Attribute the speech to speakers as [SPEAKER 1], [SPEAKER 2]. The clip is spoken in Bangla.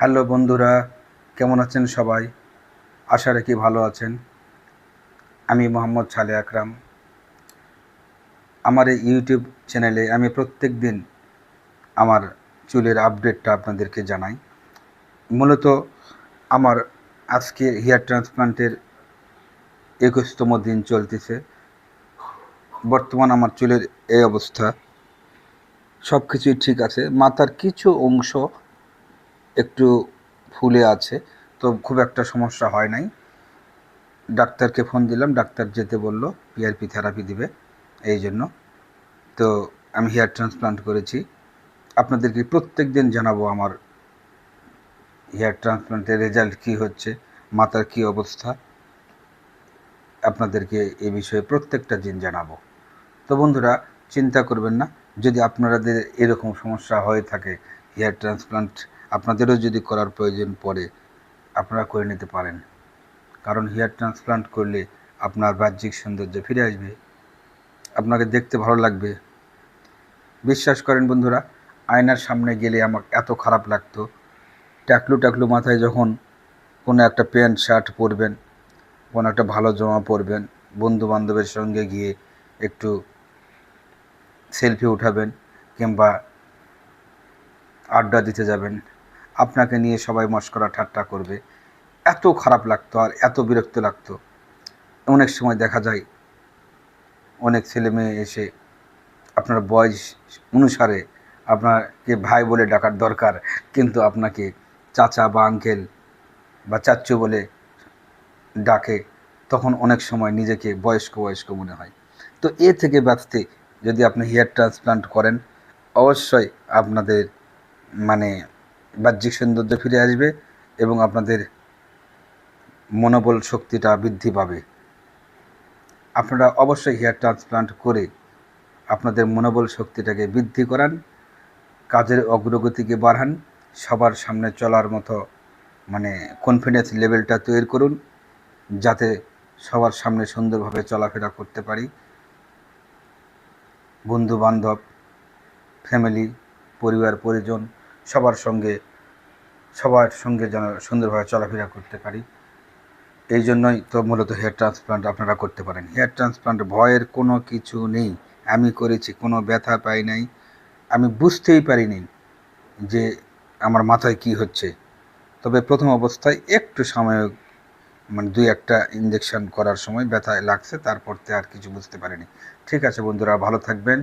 [SPEAKER 1] হ্যালো বন্ধুরা, কেমন আছেন সবাই? আশা রাখি ভালো আছেন। আমি মোহাম্মদ সালে আকরাম। আমার এই ইউটিউব চ্যানেলে আমি প্রত্যেক দিন আমার চুলের আপডেটটা আপনাদেরকে জানাই। মূলত আমার আজকে হেয়ার ট্রান্সপ্লান্টের একুশতম দিন চলতেছে। বর্তমান আমার চুলের এই অবস্থা। সব কিছুই ঠিক আছে। মাথার কিছু অংশ ফুলে আছে, তো খুব একটা সমস্যা হয় নাই। ডাক্তারকে ফোন দিলাম, ডাক্তার যেতে বলল পিআরপি থেরাপি দিবে, এই জন্য। তো আমি হেয়ার ট্রান্সপ্লান্ট করেছি। আপনাদেরকে প্রত্যেক দিন জানাব আমার হেয়ার ট্রান্সপ্লান্টের রেজাল্ট কী হচ্ছে, মাথার কী অবস্থা। আপনাদেরকে এই বিষয়ে প্রত্যেকটা দিন জানাব। তো বন্ধুরা, চিন্তা করবেন না, যদি আপনাদের এরকম সমস্যা হয়ে থাকে হেয়ার ট্রান্সপ্লান্ট আপনাদেরও যদি করার প্রয়োজন পড়ে, আপনারা করে নিতে পারেন। কারণ হেয়ার ট্রান্সপ্লান্ট করলে আপনার বাহ্যিক সৌন্দর্য ফিরে আসবে। আপনাকে দেখতে ভালো লাগবে। বিশ্বাস করেন বন্ধুরা, আয়নার সামনে গেলে আমার এত খারাপ লাগতো। ট্যাকলু ট্যাকলু মাথায় যখন কোনো একটা প্যান্ট, শার্ট পরবেন, কোনো একটা ভালো জামা পরবেন বন্ধু বান্ধবের সঙ্গে গিয়ে একটু সেলফি উঠাবেন কিংবা আড্ডা দিতে যাবেন আপনাকে নিয়ে সবাই মস্করা ঠাট্টা করবে। এত খারাপ লাগতো আর এত বিরক্ত লাগতো। অনেক সময় দেখা যায়, অনেক ছেলে মেয়ে এসে আপনার বয়স অনুসারে আপনাকে ভাই বলে ডাকার দরকার, কিন্তু আপনাকে চাচা বা আঙ্কেল বা চাচ্চু বলে ডাকে, তখন অনেক সময় নিজেকে বয়স্ক বয়স্ক মনে হয়। তো এ থেকে বাঁচতে যদি আপনি হেয়ার ট্রান্সপ্লান্ট করেন, অবশ্যই আপনাদের মানে বাহ্যিক সৌন্দর্য ফিরে আসবে এবং আপনাদের মনোবল শক্তিটা বৃদ্ধি পাবে। আপনারা অবশ্যই হেয়ার ট্রান্সপ্লান্ট করে আপনাদের মনোবল শক্তিটাকে বৃদ্ধি করান, কাজের অগ্রগতিকে বাড়ান, সবার সামনে চলার মতো মানে কনফিডেন্স লেভেলটা তৈরি করুন, যাতে সবার সামনে সুন্দরভাবে চলাফেরা করতে পারি। বন্ধু বান্ধব ফ্যামিলি পরিবার, পরিজন সবার সঙ্গে সবার সঙ্গে যেন সুন্দরভাবে চলাফেরা করতে পারি। এই জন্যই তো মূলত হেয়ার ট্রান্সপ্লান্ট আপনারা করতে পারেন। হেয়ার ট্রান্সপ্লান্ট ভয়ের কোনো কিছু নেই। আমি করেছি, কোনো ব্যথা পাই নাই। আমি বুঝতেই পারিনি যে আমার মাথায় কি হচ্ছে। তবে প্রথম অবস্থায় একটু সময় মানে দুই একটা ইঞ্জেকশন করার সময় ব্যথা লাগছে, তারপর আর কিছু বুঝতে পারিনি। ঠিক আছে বন্ধুরা, ভালো থাকবেন।